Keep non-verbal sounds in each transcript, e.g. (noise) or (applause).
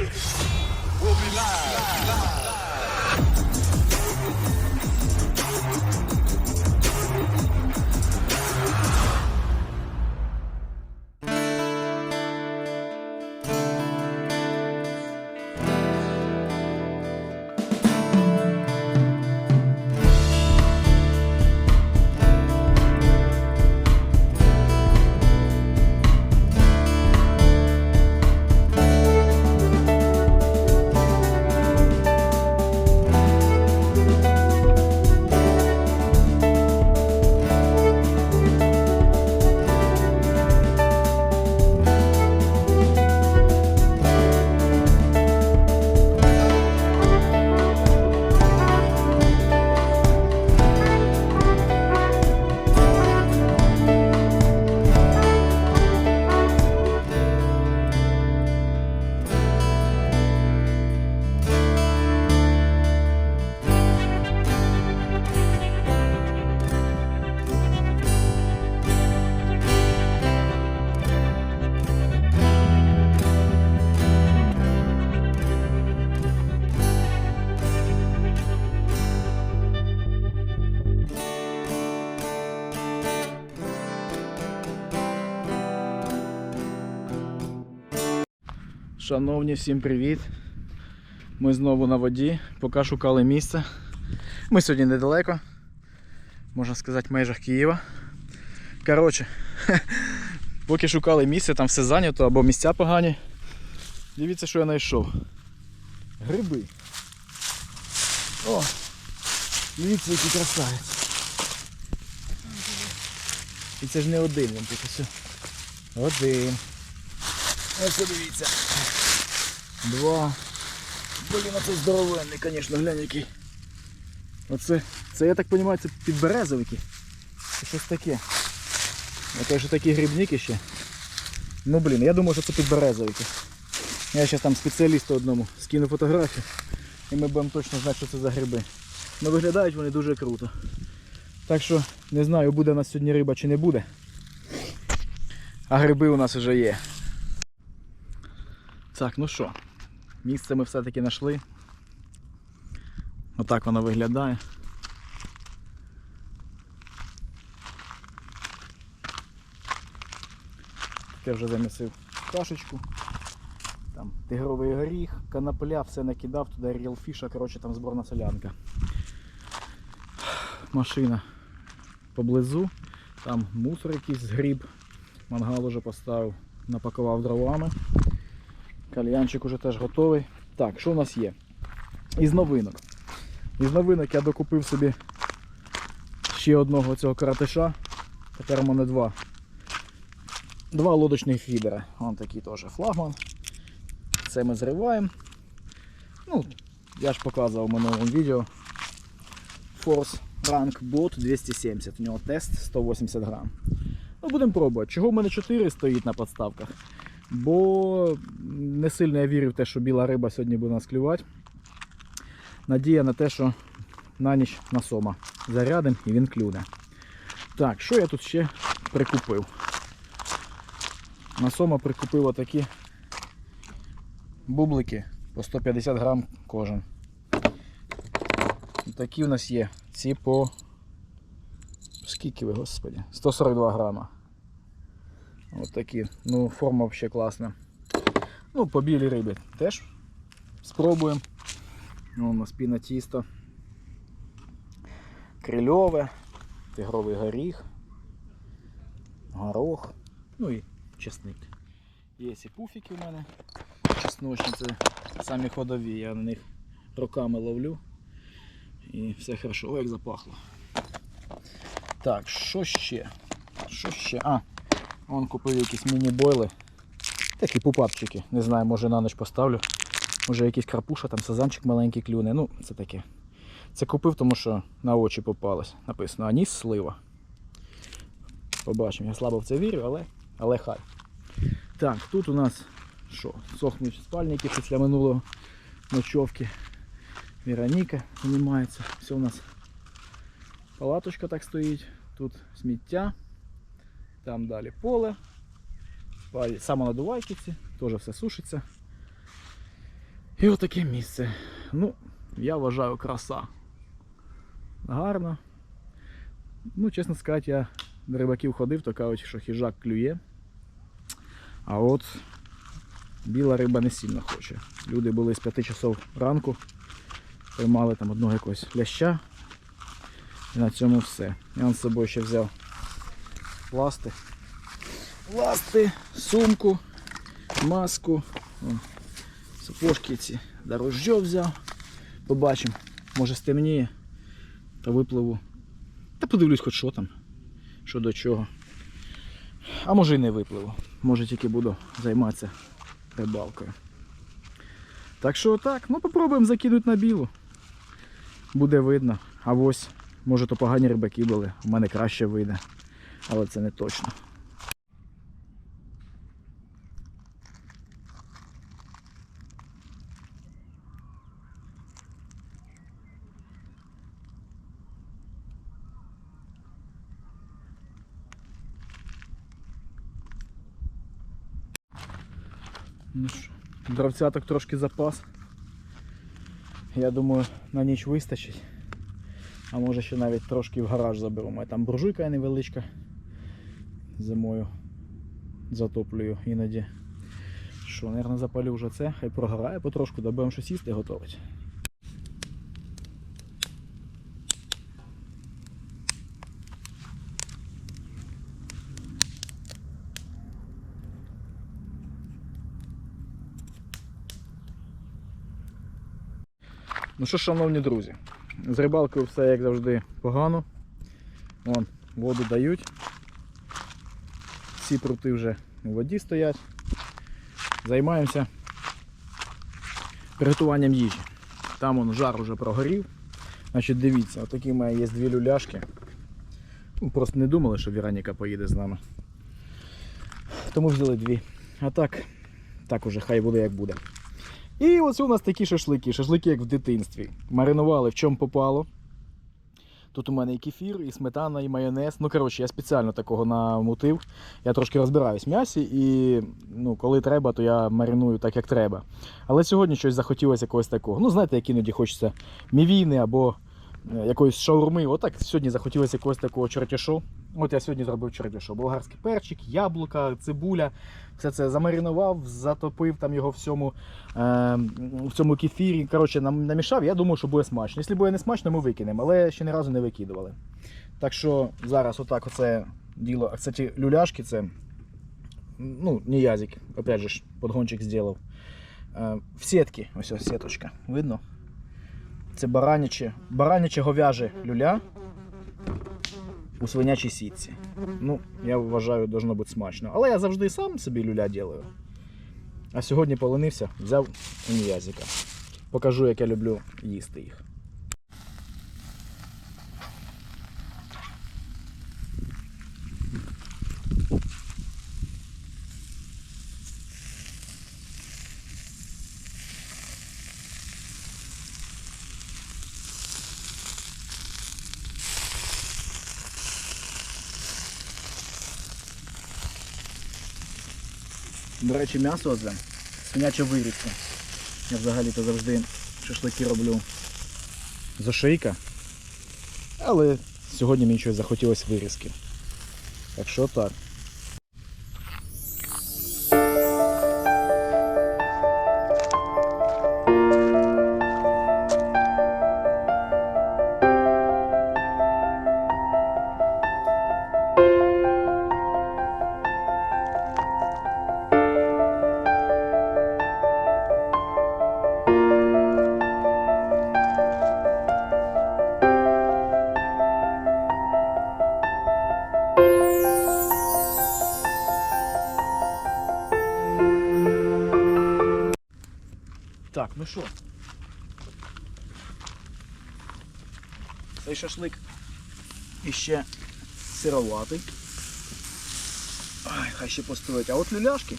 We'll be live. Шановні, всім привіт! Ми знову на воді, поки шукали місце. Ми сьогодні недалеко, можна сказати, в межах Києва. Коротше, (laughs) поки шукали місце, там все зайнято або місця погані. Дивіться, що я знайшов. Гриби. О! Дивіться, який красавець. І це ж не один, він тут все. Один. Ось дивіться. Два. Блін, оце здоровенний, звісно, глянь який. Оце, це, я так розумію, це підберезовики. Це щось таке. Це ж такі грибники ще. Ну блін, я думаю, що це підберезовики. Я зараз там спеціалісту одному скину фотографію і ми будемо точно знати, що це за гриби. Ну виглядають вони дуже круто. Так що не знаю, буде у нас сьогодні риба чи не буде. А гриби у нас вже є. Так, ну що, місце ми все-таки знайшли. Отак воно виглядає. Я вже замісив кашечку. Там тигровий горіх, канапля, все накидав, туди рілфіша, коротше там зборна солянка. Машина поблизу, там мусор якийсь згріб, мангал уже поставив, напакував дровами. Кальянчик уже теж готовий. Так, що у нас є? Із новинок. Із новинок я докупив собі ще одного цього каратиша. Тепер у мене два. Два лодочних фідера. Вон такий теж флагман. Це ми зриваємо. Ну, я ж показував в минулому відео. Force Rank Bot 270. У нього тест 180 грам. Ну, будемо пробувати. Чого в мене 4 стоїть на подставках? Бо не сильно я вірю в те, що біла риба сьогодні буде нас клювати. Надія на те, що на ніч на сома зарядим і він клюне. Так, що я тут ще прикупив? На сома прикупив отакі бублики по 150 грам кожен. Такі у нас є. Ці по. Скільки ви, господи? 142 грама. Ось такі. Ну, форма взагалі класна. Ну, по білій рибі теж спробуємо. Ну, у нас піна тісто. Крильове, тигровий горіх, горох, ну і чесник. Є і пуфіки в мене. Чесночні, це самі ходові, я на них руками ловлю. І все хорошо, О, як запахло. Так, що ще? Що ще? А, Вон купив якісь міні-бойли. Такі пупапчики. Не знаю, може на ніч поставлю. Може якийсь карпуша, там сазанчик маленький клюне. Ну, це таке. Це купив, тому що на очі попалось. Написано аніс слива. Побачимо, я слабо в це вірю, але, але хай. Так, тут у нас що? Сохнуть спальники після минулого ночовки. Вероніка займається. Все у нас палаточка так стоїть. Тут сміття. Там далі поле. Самонадувайки ці, теж все сушиться. І отаке місце. Ну, я вважаю краса. Гарно. Ну, чесно сказати, я до рибаків ходив, то кажуть, що хижак клює. А от біла риба не сильно хоче. Люди були з 5 часов ранку, поймали там одного якогось ляща. І на цьому все. Я з собою ще взяв ласти. Ласти, сумку, маску, сапожки ці, дорожжо взяв. Побачимо, може стемніє, та випливу. Та подивлюсь хоч що там, що до чого. А може і не випливу. Може тільки буду займатися рибалкою. Так що отак, ну попробуємо закинути на білу. Буде видно. А ось, може то погані рибаки були, у мене краще вийде. Але це не точно. Ну що, дровцяток трошки запас. Я думаю, на ніч вистачить. А може ще навіть трошки в гараж заберу. У там буржуйка невеличка. Зимою затоплюю іноді. Що, мабуть, запалю вже це, хай прогорає потрошку, да будемо щось їсти готувати. Ну що, шановні друзі, з рибалкою все як завжди погано. Вон, воду дають. Всі прути вже у воді стоять. Займаємося приготуванням їжі. Там он жар уже прогорів. Значить, дивіться, отакі в є дві люляшки. Просто не думали, що Віроніка поїде з нами. Тому взяли дві. А так, так уже хай буде як буде. І ось у нас такі шашлики, шашлики як в дитинстві. Маринували в чому попало. Тут у мене і кефір, і сметана, і майонез. Ну, коротше, я спеціально такого намутив. Я трошки розбираюсь в м'ясі і ну, коли треба, то я мариную так, як треба. Але сьогодні щось захотілося якогось такого. Ну, знаєте, як іноді хочеться мівіни або е, якоїсь шаурми. Отак сьогодні захотілося якогось такого чертяшу. От я сьогодні зробив чертяшу. Болгарський перчик, яблука, цибуля. Все це замаринував, затопив там його в цьому, е, в цьому кефірі. Коротше, намішав. Я думаю, що буде смачно. Якщо буде не смачно, ми викинемо, але ще ні разу не викидували. Так що зараз отак оце діло. А, Кстати, люляшки це ну, не язик, опять же, подгончик зробив. Е, в сітки, ось ось сіточка, видно? Це бараняче, бараняче говяже люля у свинячій сітці. Ну, я вважаю, должно бути смачно. Але я завжди сам собі люля ділаю. А сьогодні поленився, взяв уніязика. Покажу, як я люблю їсти їх. До речі, м'ясо це свиняча вирізка. Я взагалі-то завжди шашлики роблю з ошейка. Але сьогодні мені щось захотілося вирізки. Так що так. Так, ну що? Цей шашлик іще сироватий. Ай, хай ще постоїть. А от люляшки,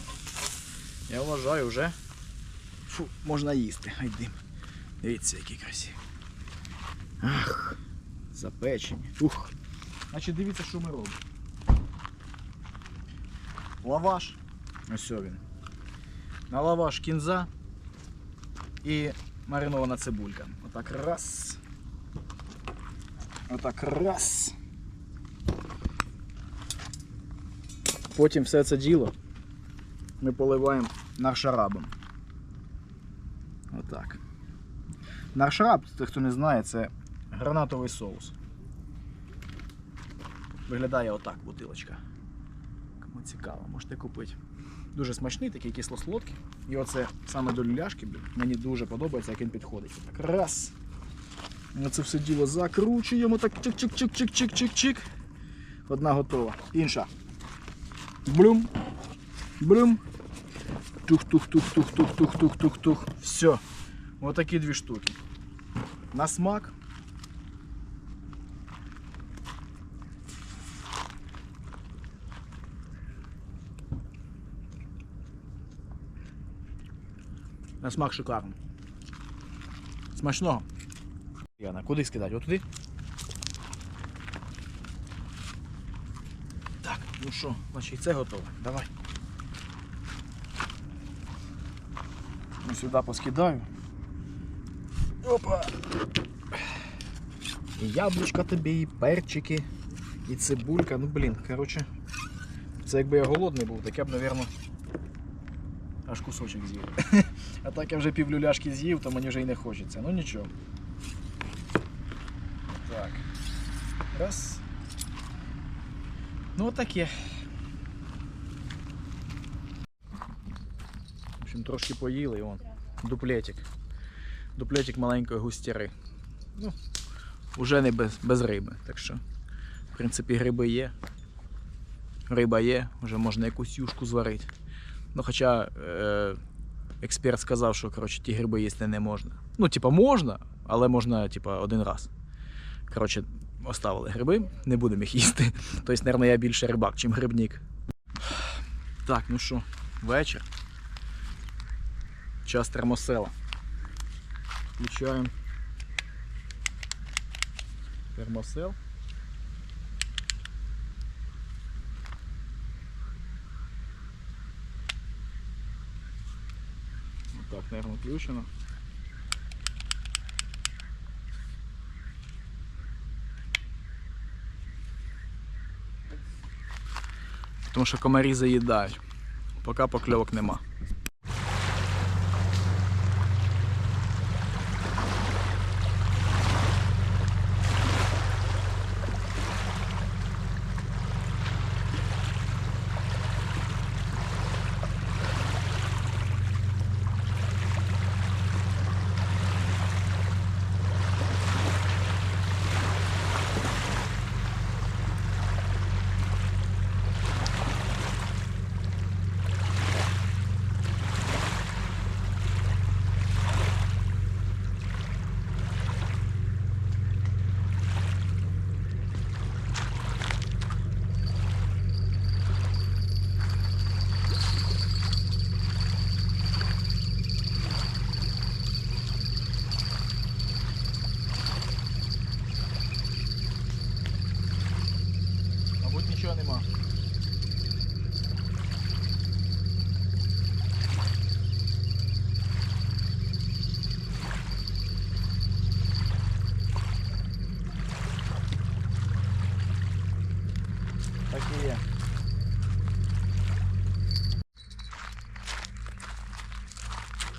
я вважаю, вже фу, можна їсти. Ай дим. Дивіться, які красиві. Ах, запечені. Ух. Значить, дивіться, що ми робимо. Лаваш. Ось він. На лаваш кінза. І маринована цибулька. Отак раз. Отак раз. Потім все це діло ми поливаємо наршарабом. Отак. Наршараб, хто не знає, це гранатовий соус. Виглядає отак бутилочка. Кому цікаво, можете купити. Дуже смачний, такий кисло-солодкий. І оце саме до люляшки, мені дуже подобається, як він підходить. Так, раз. І Оце все діло закручуємо, так чик-чик-чик-чик-чик-чик-чик. Одна готова. Інша. Блюм. Блюм. Тух-тух-тух-тух-тух-тух-тух-тух. Все. Отакі дві штуки. На смак. На смак шикарно. Смачного. Яна, куди скидати? Отуди? Так, ну що, значить це готове. Давай. Ну, сюди поскидаю. Опа! І яблучка тобі, і перчики, і цибулька. Ну блін, коротше. Це якби я голодний був, так я б, напевно, аж кусочок з'їв. А так я вже пів люляшки з'їв, то мені вже й не хочеться. Ну нічого. Так. Раз. Ну отаке. В общем, трошки поїли і он. Дуплетик. Дуплетик маленької густяри. Ну, уже не без, без риби. Так що, в принципі, гриби є. Риба є, вже можна якусь юшку зварити. Ну, хоча е, експерт сказав, що коротше, ті гриби їсти не можна. Ну, типа, можна, але можна, типа, один раз. Коротше, оставили гриби, не будемо їх їсти. (laughs) Тобто, мабуть, я більше рибак, чим грибник. Так, ну що, вечір. Час термосела. Включаємо термосел. Так, наверное, включено. Тому що комарі заїдають. Поки покльовок нема.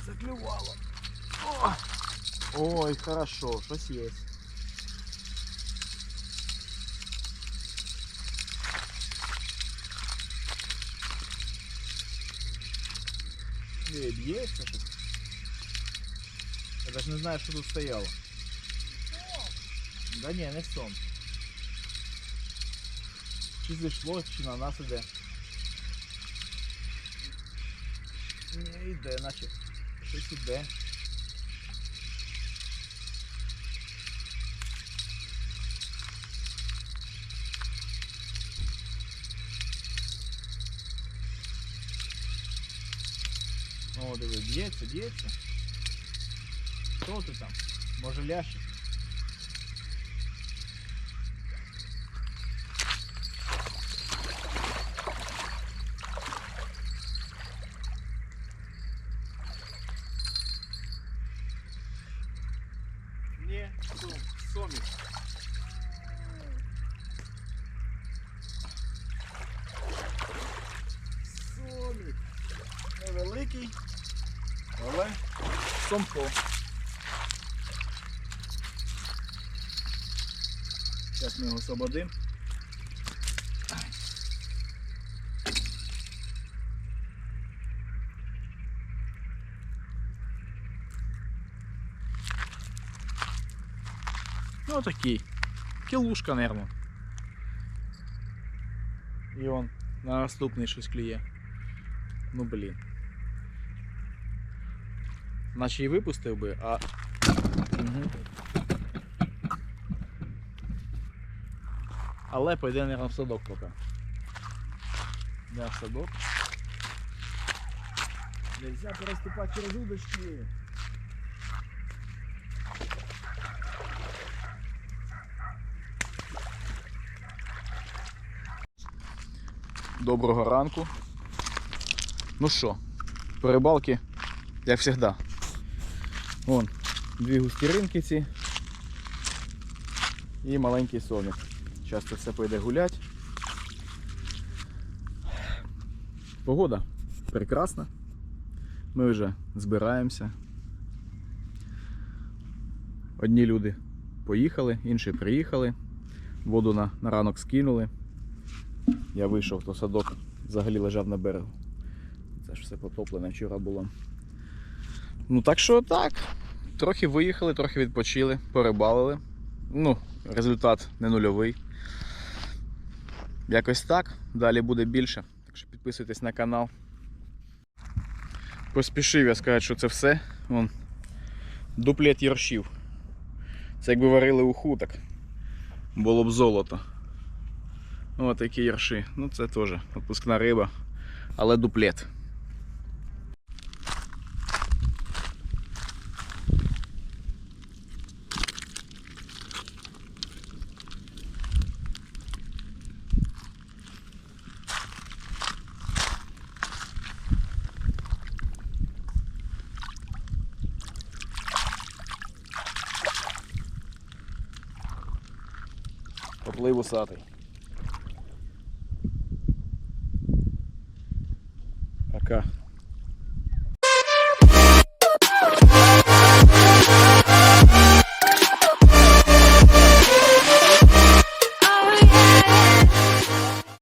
Заклювало. О! Ой, хорошо, щось є. Не, бьется тут. Я даже не знаю, что тут стояло. Да не, не сон. Чи зійшло, чи на нас іде. Не йде, наче щось іде. О, диви, б'ється, б'ється. Хто ти там? Може лящик? Невеликий, але сомко. Зараз ми його освободимо. Ну такий. Кілушка, нервно. І он на наступний щось клює. Ну блін. Наче і випустив би, а. Угу. Але пойде, наверное, в садок поки. Да, в садок. Нельзя переступати через удочки. Доброго ранку. Ну що, по рибалки, як завжди. Вон, дві густі ринки ці і маленький. Зараз це все пойде гулять. Погода прекрасна. Ми вже збираємося. Одні люди поїхали, інші приїхали. Воду на, на ранок скинули. Я вийшов, то садок взагалі лежав на берегу. Це ж все потоплене вчора було. Ну так що так. Трохи виїхали, трохи відпочили, порибалили. Ну, результат не нульовий. Якось так. Далі буде більше. Так що підписуйтесь на канал. Поспішив я сказати, що це все. Вон, дуплет яршів. Це якби варили уху, так було б золото. Ось такі ярші. Ну це теж відпускна риба, але дуплет. Поплив усатий.